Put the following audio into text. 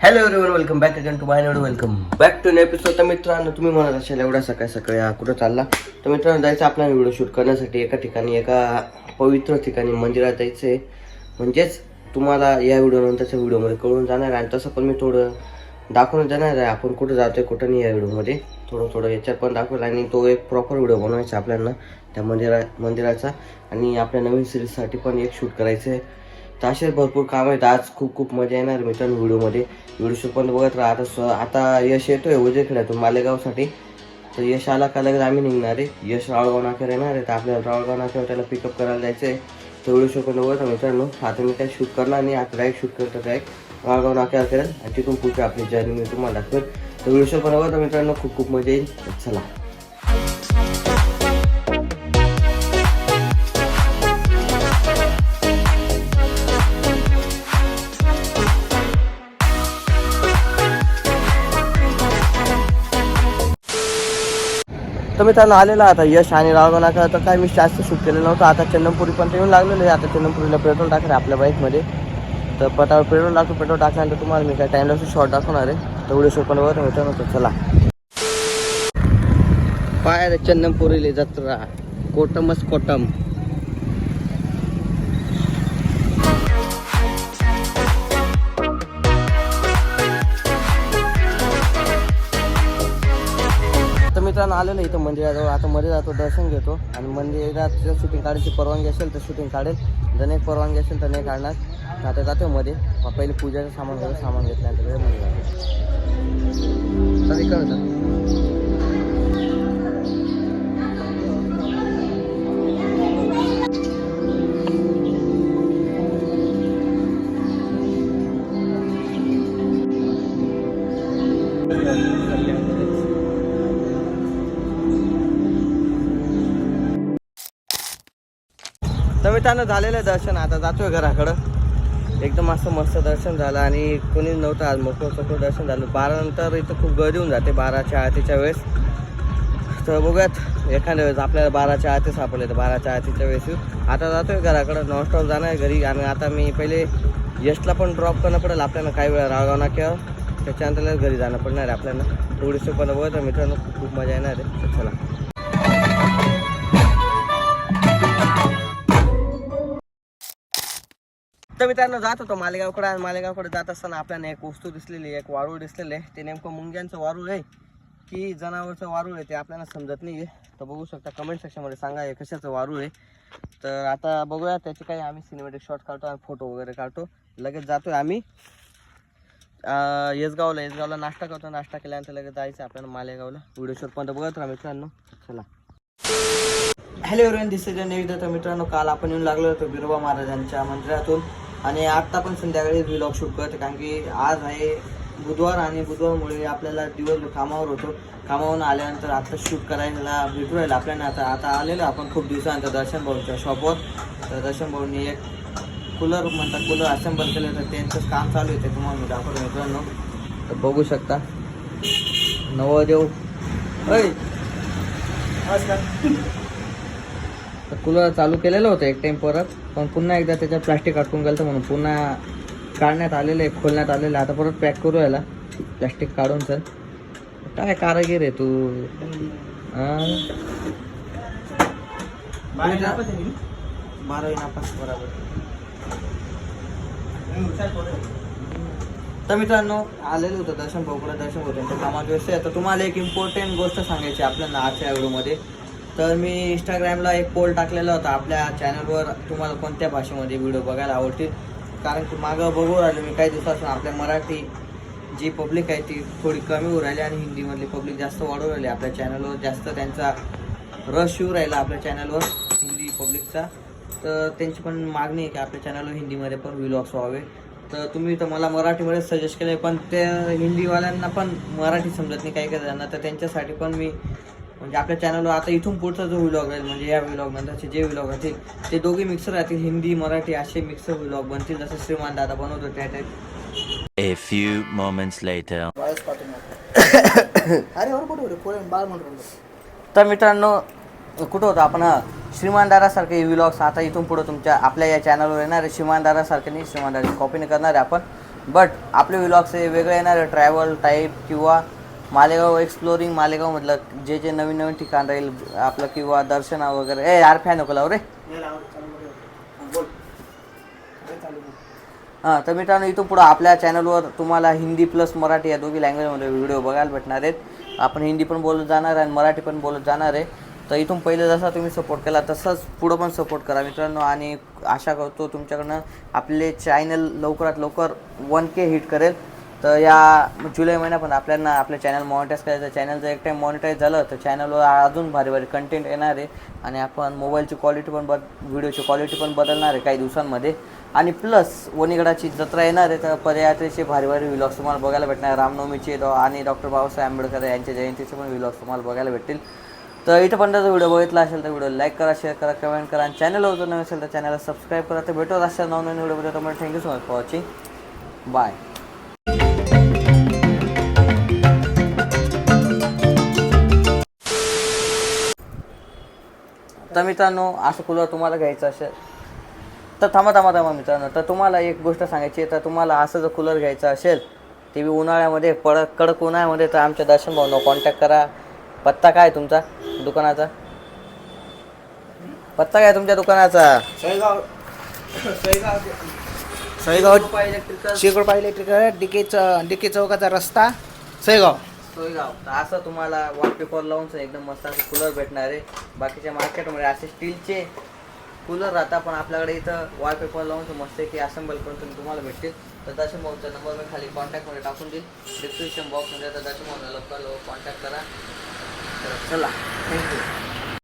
Hello everyone welcome back again to my node welcome back to episode तर मित्रांनो तुम्ही म्हणत असेल एवढा सकाळी सकाळी हा कुठं चालला? तर मित्रांनो जायचं आपला व्हिडिओ शूट करण्यासाठी एका ठिकाणी एका पवित्र ठिकाणी मंदिरात जायचं आहे म्हणजेच तुम्हाला या व्हिडिओ नंतरच्या व्हिडिओमध्ये कळून जाणार आहे. आणि तसं पण मी थोडं दाखवून जाणार आहे आपण कुठं जातोय कुठं नाही या व्हिडिओमध्ये थोडं थोडं याच्यात पण दाखवेल आणि तो एक प्रॉपर व्हिडिओ बनवायचा आपल्याला त्या मंदिरा मंदिराचा. आणि आपल्या नवीन सिरीजसाठी पण एक शूट करायचं आहे तर असेच भरपूर काम आहेत. आज खूप खूप मजा येणार मित्रांनो व्हिडिओमध्ये. व्हिडिओ शो पण बघत राहा. आता स्व आता यश येतोय उजेखेड्यातून मालेगावसाठी. तर यश आला का लगेच आम्ही निघणार आहे. यश रावळगाव नाक्यावर येणार आहे. तर आपल्याला रावळगाव नाक्यावर त्याला पिकअप करायला जायचं आहे तर व्हिडिओ शूट पण बघत राहा मित्रांनो. आता मी काय शूट करणार नाही. आता डायरेक्ट शूट करतो डायरेक्ट रावळगाव नाक्यावर करेल आणि तिथून पुढे आपली जर्नी मी तुम्हाला दाखवेल. तर व्हिडिओ शूट पण बघत मित्रांनो. खूप खूप मजा येईल. चला. तर मित्रांनो आलेला आता यश आणि रावगाव नाका तर काय मी जास्त शूट केलं नव्हतं. आता चंदनपुरी पण येऊन लागलेलं आहे. आता चंदनपुरीला पेट्रोल टाकणार आपल्या बाईकमध्ये. तर पटावर पेट्रोल टाकतो पेट्रोल टाकल्यानंतर तुम्हाला मी काय टाईमला शॉर्ट दाखवणार आहे. तर व्हिडिओ शूट पण बघत होतं नव्हतं चला. पाय रे चंदनपुरीले जत्रा. कोटमच कोटम. तर मित्रांनो आलेलो इथं मंदिराजवळ. आता मध्ये जातो दर्शन घेतो. आणि मंदिरात जर शूटिंग काढायची परवानगी असेल तर शूटिंग काढेल. जर नाही परवानगी असेल तर नाही काढणार. आता जातो मध्ये. मग पहिले पूजाचं सामान घेऊन सामान घेतल्यानंतर लगेच मध्ये जातो तर त्यानं मित्रांनो झालेलं आहे दर्शन. आता जातोय घराकडं. एकदम असं मस्त दर्शन झालं आणि कोणी नव्हतं आज मोकळं चोकळं दर्शन झालं. बारानंतर इथं खूप गर्दी होऊन जाते बाराच्या आरतीच्या वेळेस. तर बघूयात एखाद्या वेळेस आपल्याला बाराच्या आरती सापडले तर बाराच्या आरतीच्या वेळेस येऊ. आता जातोय घराकडं नॉनस्टॉप जाणार आहे घरी. आणि आता मी पहिले यशला पण ड्रॉप करणं पडेल. आपल्याला काही वेळा राळगाव किंवा त्याच्यानंतर घरी जाणं पडणार आहे आपल्याला. थोडीशी पण बघत मित्रांनो खूप मजा येणार आहे. चला. तर मित्रांनो जात होतो मालेगावकडे. आणि मालेगावकडे जात असताना आपल्याला एक वस्तू दिसलेली एक वारूळ दिसलेलं आहे. ते नेमकं मुंग्यांचं वारूळ आहे की जनावरचं वारूळ आहे ते आपल्याला समजत नाही आहे तर बघू शकता कमेंट सेक्शनमध्ये सांगा हे कशाचं वारूळ आहे. तर आता बघूया त्याचे काही आम्ही सिनेमॅटिक शॉट काढतो आणि फोटो वगैरे काढतो. लगेच जातोय आम्ही. येसगावला येसगावला नाश्ता करतो. नाश्ता केल्यानंतर लगेच जायचं आपल्याला मालेगावला. व्हिडिओ शूट पण बघत राहा मित्रांनो. चला. हॅलो एव्हरीवन दिस नेक्स्ट तर मित्रांनो काल आपण येऊन लागलो होतो बिरोबा महाराजांच्या मंदिरातून. आणि आत्ता पण संध्याकाळी व्लॉग शूट करतो कारण की आज आहे बुधवार आणि बुधवारमुळे आपल्याला दिवस कामावर होतो. कामावरून आल्यानंतर आता शूट करायला भेटू राहिलं आपल्याला. आता आता आलेलो आपण खूप दिवसानंतर दर्शन भाऊच्या शॉपवर तर दर्शन भाऊनी एक कूलर म्हणतात कूलर असेंबल केलं. तर त्यांचंच काम चालू आहे ते तुम्हाला मी दाखवतो मित्रांनो. तर बघू शकता. नवदेव. ऐ तर कूलर चालू केलेलं होतं एक टाइम परत पण पुन्हा एकदा त्याच्यात प्लास्टिक अटकून गेलं म्हणून. पुन्हा काढण्यात आलेलं आहे खोलण्यात आलेलं आता परत पॅक करू याला. प्लास्टिक काढून सर काय कारागीर आहे तू? तर मित्रांनो आलेलं होतं दर्शन भाऊकडे दर्शन कामात व्यस्त आहे. तर तुम्हाला एक इम्पॉर्टंट गोष्ट सांगायची आपल्याला आजच्या व्हिडिओमध्ये तर मी इंस्टाग्रामला एक पोल टाकलेला होता. आपल्या चॅनलवर तुम्हाला कोणत्या भाषेमध्ये व्हिडिओ बघायला आवडतील? कारण की मागं बघू राहिलो मी काही दिवसापासून. आपल्या मराठी जी पब्लिक आहे ती थोडी कमी होऊ राहिली आणि हिंदीमधली पब्लिक जास्त वाढू राहिली. आपल्या चॅनलवर जास्त त्यांचा रश येऊ राहिला आपल्या चॅनलवर हिंदी पब्लिकचा तर त्यांची पण मागणी आहे की आपल्या चॅनलवर हिंदीमध्ये पण व्हिलॉग्स व्हावे. तर तुम्ही तर मला मराठीमध्ये सजेस्ट केले पण त्या हिंदीवाल्यांना पण मराठी समजत नाही काही काही जणांना. तर त्यांच्यासाठी पण मी म्हणजे आपल्या चॅनलवर आता इथून पुढचा जो व्हिलॉग राहील म्हणजे या व्हिलॉग नंतरचे जे व्हिलॉग राहतील ते दोघे मिक्सर राहतील. हिंदी मराठी असे मिक्सर व्हिलॉग बनतील जसं श्रीमान दादा बनवतो त्या type A few moments later. अरे बाळ म्हणून तर मित्रांनो कुठं होतं? आपण हा, श्रीमानदारासारखे व्लॉग्स आता इथून पुढं तुमच्या आपल्या या चॅनलवर येणार आहे. श्रीमानदारासारखे नाही श्रीमानदाराची कॉपी नाही करणार आहे आपण. बट आपले व्लॉग्स हे वेगळे येणार आहे. ट्रॅव्हल टाईप किंवा मालेगाव एक्सप्लोरिंग मालेगावमधलं जे जे नवीन नवीन ठिकाण राहील आपलं किंवा दर्शना वगैरे. ए यार फॅन नको लावू रे. हां तर मित्रांनो इथून पुढं आपल्या चॅनलवर तुम्हाला हिंदी प्लस मराठी या दोघी लँग्वेजमध्ये व्हिडिओ बघायला भेटणार आहेत. आपण हिंदी पण बोलत जाणार आहे आणि मराठी पण बोलत जाणार आहे. तर इथून पहिले जसा तुम्ही सपोर्ट केला तसंच पुढं पण सपोर्ट करा मित्रांनो. आणि आशा करतो तुमच्याकडनं आपले चॅनल लवकरात लवकर वन के हिट करेल. तर या जुलै महिन्यापर्यंत आपल्याला आपलं चॅनल मॉनिटाईज करायचं. चॅनल जर एक टाईम मॉनिटाईज झालं तर चॅनलवर अजून भारी भारी कंटेंट येणार आहे. आणि आपण मोबाईलची क्वालिटी पण बद व्हिडिओची क्वालिटी पण बदलणार आहे काही दिवसांमध्ये. आणि प्लस वणीगडाची जत्रा येणार आहे तर पदयात्रेचे भारी भारी व्हिलॉग्स तुम्हाला बघायला भेटणार. रामनवमीचे डॉ आणि डॉक्टर बाबासाहेब आंबेडकर यांच्या जयंतीचे पण व्हिलॉग्स तुम्हाला बघायला भेटतील. तर इथं पण जर व्हिडिओ बघितला असेल तर व्हिडिओ लाईक करा शेअर करा कमेंट करा. आणि चॅनलवर जर नवीन असेल तर चॅनलला सबस्क्राईब करा. तर भेटू अशा नवनवीन व्हिडिओमध्ये तुम्हाला thank you so much for watching bye तर मित्रांनो असं कूलर तुम्हाला घ्यायचं असेल तर थांबा थांबा थांबा मित्रांनो. तर तुम्हाला एक गोष्ट सांगायची तर तुम्हाला असं जर कूलर घ्यायचं असेल ते बी उन्हाळ्यामध्ये पड कडक उन्हाळ्यामध्ये तर आमच्या दर्शन भाऊनं कॉन्टॅक्ट करा. पत्ता काय तुमचा दुकानाचा? पत्ता काय तुमच्या दुकानाचा? सळगाव सळगाव सळगाव इलेक्ट्रिकल शेकडपा इलेक्ट्रिकल डीके च डीके चौकाचा रस्ता. सळगाव सोयगाव तर असं तुम्हाला वॉलपेपर लावून एकदम मस्त असं कूलर भेटणार आहे. बाकीच्या मार्केटमध्ये असे स्टीलचे कूलर राहतात पण आपल्याकडे इथं वॉलपेपर लावून मस्त की असेंबल करून तुम्ही तुम्हाला भेटतील. तर दर्शन भाऊचा नंबर मी खाली कॉन्टॅक्टमध्ये टाकून देईल. डिस्क्रिप्शन बॉक्समध्ये तर दर्शन भाऊला लवकर कॉन्टॅक्ट करा. तर चला. थँक्यू